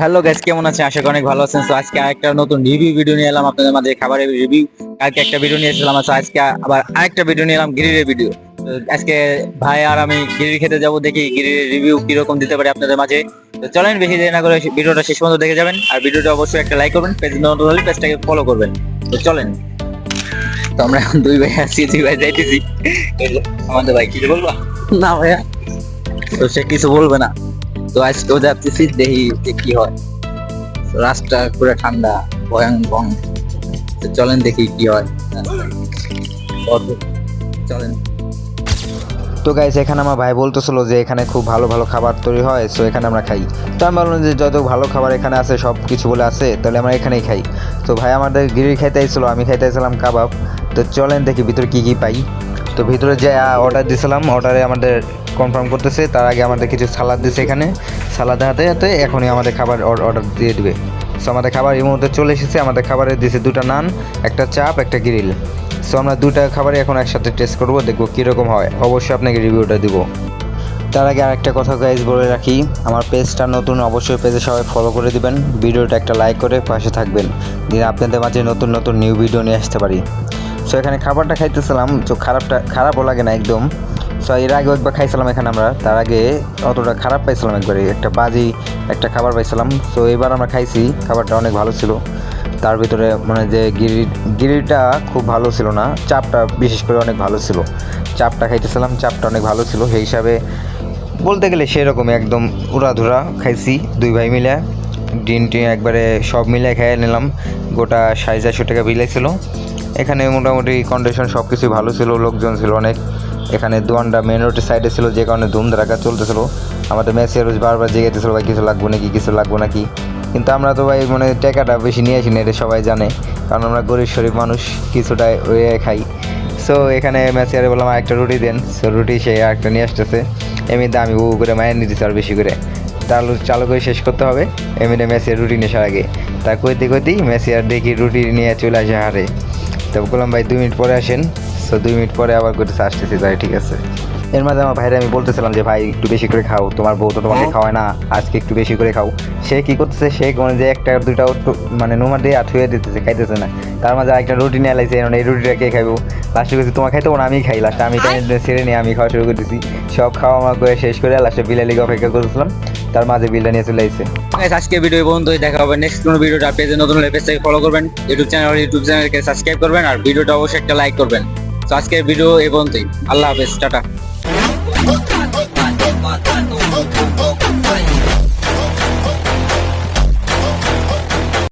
Hello guys কেমন আছেন? আশা করি অনেক ভালো আছেন। তো আজকে আরেকটা নতুন রিভিউ ভিডিও নিয়ে এলাম। আপনাদের মাঝে খাবারের রিভিউ কালকে একটা ভিডিও নিয়ে এসেছিলাম। আজকে আবার আরেকটা ভিডিও নিয়ে এলাম গিরিরের ভিডিও আজকে ভাই আর আমি গিরির খেতে যাব দেখি গিরির রিভিউ কীরকম দিতে পারে আপনাদের মাঝে। তো চলেন বেশি দেরি না করে ভিডিওটা শেষ পর্যন্ত দেখে যাবেন। আর ভিডিওটা অবশ্যই একটা লাইক করবেন পেজ নতুন হলে পেজটাকে ফলো করবেন। তো চলেন। তো আমরা এখন দুই ভাই আসছি দুই ভাই যাইতেছি। আমাদের ভাই কিছু বলবা? না ভাইয়া। তো সে কিছু বলবে না। তো আজকে ও যাচ্ছি দেখি যে কি হয়। রাস্তা পুরো ঠান্ডা ভয়ঙ্কর তো চলেন দেখি কি হয়। চলেন। তো গাইস এখানে আমার ভাই বলতেছিল যে এখানে খুব ভালো ভালো খাবার তৈরি হয় সো এখানে আমরা খাই। তো আমি বললাম যে যত ভালো খাবার এখানে আছে, সব কিছু বলে আছে, তাহলে আমরা এখানেই খাই। তো ভাই আমাদের গিরি খাইতে আইছিল, আমি খাইতে আইছিলাম কাবাব। তো চলেন দেখি ভিতরে কি কি পাই। তো ভিতরে যে অর্ডার দিয়েছিলাম অর্ডারে আমাদের কনফার্ম করতেছে, তার আগে আমাদের কিছু সালাদ দিছে এখানে। সালাদ হাতে হাতে এখনই আমাদের খাবার অর্ডার দিয়ে দিবে। সো আমাদের খাবার এই মুহূর্তে চলে এসেছে, আমাদের খাবারে দিয়েছে দুটো নান, একটা চাপ, একটা গ্রিল সো আমরা দুটা খাবারই এখন একসাথে টেস্ট করব, দেখব কীরকম হয়। অবশ্যই আপনাকে রিভিউটা দিব। তার আগে আরেকটা কথা গাইজ বলে রাখি, আমার পেজটা নতুন, অবশ্যই পেজে সবাই ফলো করে দিবেন। ভিডিওটা একটা লাইক করে পাশে থাকবেন। দিন আপনাদের মাঝে নতুন নতুন নিউ ভিডিও নিয়ে আসতে পারি। সো এখানে খাবারটা খাইতেছিলাম, তো খারাপটা খারাপও লাগে না একদম। সো এর আগেও একবার খাইছিলাম এখানে আমরা। তার আগে অতটা খারাপ পাইছিলাম একবারে। একটা বাজি, একটা খাবার পাইছিলাম। তো এবার আমরা খাইছি। খাবারটা অনেক ভালো ছিল। তার ভিতরে মানে যে গিরি গিরিটা খুব ভালো ছিল না, চাপটা বিশেষ করে অনেক ভালো ছিল। চাপটা খাইতেছিলাম, চাপটা অনেক ভালো ছিল। সেই হিসাবে বলতে গেলে সেরকমই একদম উড়াধুরা খাইছি, দুই ভাই মিলে। ডিম টিন একবারে সব মিলে খেয়ে নিলাম। গোটা সাড়ে চারশো টাকা ছিল। এখানে মোটামুটি কন্ডিশন সব কিছুই ভালো ছিল, লোকজন ছিল অনেক। এখানে দোয়ানটা মেন রোডের সাইডে ছিল, যে কারণে ধুম ধারাকা চলতেছিল। আমাদের মেসে রোজ বারবার জেগেতেছিল ভাই, কিছু লাগবো নাকি, কিছু লাগবো নাকি? কিন্তু আমরা তো, ভাই মানে টাকাটা বেশি নিয়ে আসি না এটা সবাই জানে। কারণ আমরা গরিব শরীফ মানুষ কিছুটা ওয়ে খাই। সো এখানে মেসিয়ারে বললাম একটা রুটি দেন। সো রুটি সে একটা নিয়ে আসতেছে। এমনিতে আমি উ করে মায়ের নিতেছি আর বেশি করে। চালু চালু করে শেষ করতে হবে। এমনি মেসিয়ার রুটি নেশার আগে। তা কইতে কইতেই মেসিয়ার দেখি রুটি নিয়ে চলে আসে হারে তো বললাম ভাই দুই মিনিট পরে আসেন। সো দুই মিনিট পরে আবার করতেছে আসতেছি তাই ঠিক আছে। এর মাঝে আমার ভাইরা আমি বলতেছিলাম যে ভাই একটু বেশি করে খাও তোমার বউ তো তোমাকে খাওয়ায় না আজকে একটু বেশি করে খাও। সে কি করতেছে সে মানে যে একটা দুইটা মানে নোমা দিয়ে আঠুয়ে দিতেছে খাইতেছে না। তার মাঝে একটা রুটি নিয়ে লাইছে এই রুটিটা কে খাইবো? লাস্টে বলছি তোমার খাইতে না আমি খাই। লাস্টে আমি ছেড়ে নিয়ে আমি খাওয়া শুরু করে দিছি। সব খাওয়া আমার করে শেষ করে লাস্টে বিলের লিগে অপেক্ষা করতেছিলাম। তার মাঝে বিলটা নিয়ে চলে আসছে আজকে ভিডিও বন্ধুই দেখা হবে নেক্সট কোনো ভিডিওটা পেজে নতুন হলে থেকে ফলো করবেন ইউটিউব চ্যানেল ইউটিউব চ্যানেলকে সাবস্ক্রাইব করবেন, আর ভিডিওটা অবশ্যই একটা লাইক করবেন। তো আজকের ভিডিও এই পর্যন্তই। আল্লাহ হাফেজ, টাটা।